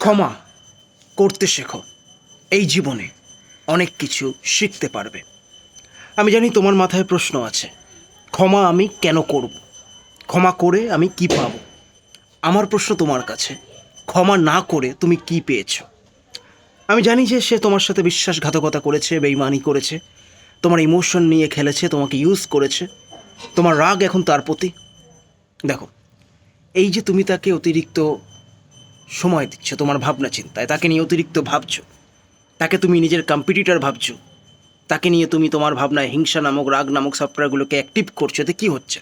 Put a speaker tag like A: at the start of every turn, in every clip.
A: ক্ষমা করতে শেখো। এই জীবনে অনেক কিছু শিখতে পারবে। আমি জানি তোমার মাথায় প্রশ্ন আছে, ক্ষমা আমি কেন করব? ক্ষমা করে আমি কি পাব? আমার প্রশ্ন তোমার কাছে, ক্ষমা না করে তুমি কি পেয়েছ? আমি জানি যে সে তোমার সাথে বিশ্বাসঘাতকতা করেছে, বেইমানি করেছে, তোমার ইমোশন নিয়ে খেলেছে, তোমাকে ইউজ করেছে, তোমার রাগ এখন তার প্রতি। দেখো, এই যে তুমি তাকে অতিরিক্ত সময় দিচ্ছ, তোমার ভাবনা চিন্তায়। তাকে নিয়ে অতিরিক্ত ভাবছ। তাকে তুমি নিজের কম্পিটিটর ভাবছ। তাকে নিয়ে তুমি তোমার ভাবনায় হিংসা নামক, রাগ নামক সফটওয়্যারগুলোকে অ্যাক্টিভ করছ। এতে কী হচ্ছে?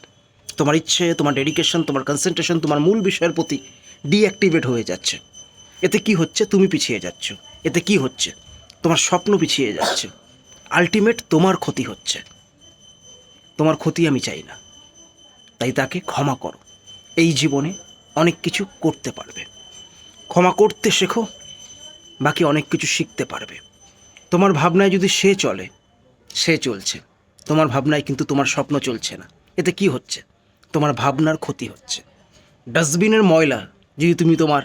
A: তোমার ইচ্ছে, তোমার ডেডিকেশন তোমার কনসেন্ট্রেশন তোমার মূল বিষয়ের প্রতি ডিঅ্যাক্টিভেট হয়ে যাচ্ছে। এতে কি হচ্ছে? তুমি পিছিয়ে যাচ্ছ। এতে কি হচ্ছে? তোমার স্বপ্ন পিছিয়ে যাচ্ছে। আলটিমেট তোমার ক্ষতি হচ্ছে। তোমার ক্ষতি আমি চাই না। তাই তাকে ক্ষমা করো। এই জীবনে অনেক কিছু করতে পারবে। ক্ষমা করতে শেখো, বাকি অনেক কিছু শিখতে পারবে। তোমার ভাবনায় যদি সে চলে, সে চলছে। তোমার ভাবনায় কিন্তু তোমার স্বপ্ন চলছে না। এতে কি হচ্ছে? তোমার ভাবনার ক্ষতি হচ্ছে। ডাস্টবিনের ময়লা যদি তুমি তোমার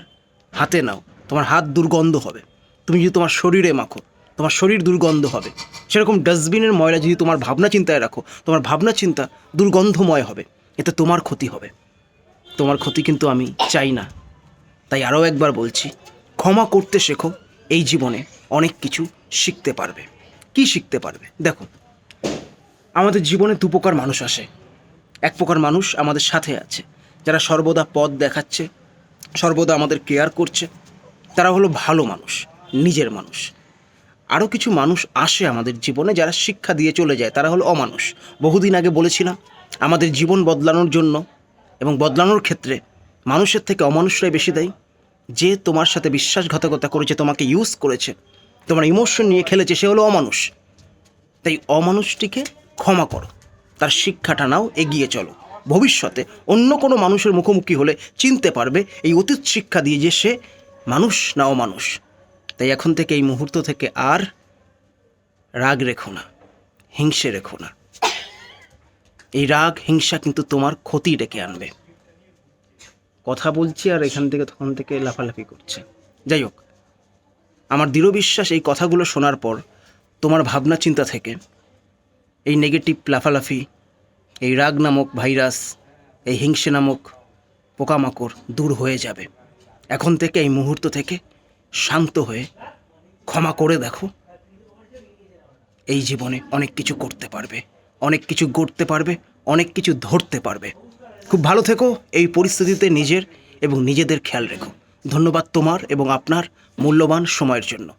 A: হাতে নাও, তোমার হাত দুর্গন্ধ হবে। তুমি যদি তোমার শরীরে মাখো, তোমার শরীর দুর্গন্ধ হবে। সেরকম ডাস্টবিনের ময়লা যদি তোমার ভাবনা চিন্তায় রাখো, তোমার ভাবনা চিন্তা দুর্গন্ধময় হবে। এতে তোমার ক্ষতি হবে। তোমার ক্ষতি কিন্তু আমি চাই না। তাই আরও একবার বলছি, ক্ষমা করতে শেখো, এই জীবনে অনেক কিছু শিখতে পারবে। কি শিখতে পারবে? দেখো, আমাদের জীবনে দু প্রকার মানুষ আসে। এক প্রকার মানুষ আমাদের সাথে আছে, যারা সর্বদা পথ দেখাচ্ছে, সর্বদা আমাদের কেয়ার করছে। তারা হলো ভালো মানুষ, নিজের মানুষ। আরও কিছু মানুষ আসে আমাদের জীবনে যারা শিক্ষা দিয়ে চলে যায়, তারা হলো অমানুষ। বহুদিন আগে বলেছিলাম, আমাদের জীবন বদলানোর জন্য এবং বদলানোর ক্ষেত্রে মানুষের থেকে অমানুষরাই বেশি দেয়। যে তোমার সাথে বিশ্বাসঘাতকতা করেছে তোমাকে ইউজ করেছে, তোমার ইমোশন নিয়ে খেলেছে, সে হলো অমানুষ। তাই অমানুষটিকে ক্ষমা করো। তার শিক্ষাটা নাও, এগিয়ে চলো। ভবিষ্যতে অন্য কোনো মানুষের মুখোমুখি হলে চিনতে পারবে এই অতীত শিক্ষা দিয়ে যে সে মানুষ না অমানুষ। তাই এখন থেকে এই মুহূর্ত থেকে আর রাগ রেখো না, হিংসে রেখো না। এই রাগ, হিংসা কিন্তু তোমার ক্ষতি ডেকে আনবে। কথা বলছি আর এখান থেকে তখন থেকে লাফালাফি করছে। যাই হোক, আমার দৃঢ় বিশ্বাস এই কথাগুলো শোনার পর তোমার ভাবনা চিন্তা থেকে এই নেগেটিভ লাফালাফি, এই রাগ নামক ভাইরাস এই হিংসে নামক পোকামাকড় দূর হয়ে যাবে। এখন থেকে এই মুহূর্ত থেকে শান্ত হয়ে ক্ষমা করে দেখো। এই জীবনে অনেক কিছু করতে পারবে, অনেক কিছু গড়তে পারবে, অনেক কিছু ধরতে পারবে। খুব ভালো থেকো, এই পরিস্থিতিতে নিজের এবং নিজেদের খেয়াল রেখো। ধন্যবাদ তোমার এবং আপনার মূল্যবান সময়ের জন্য।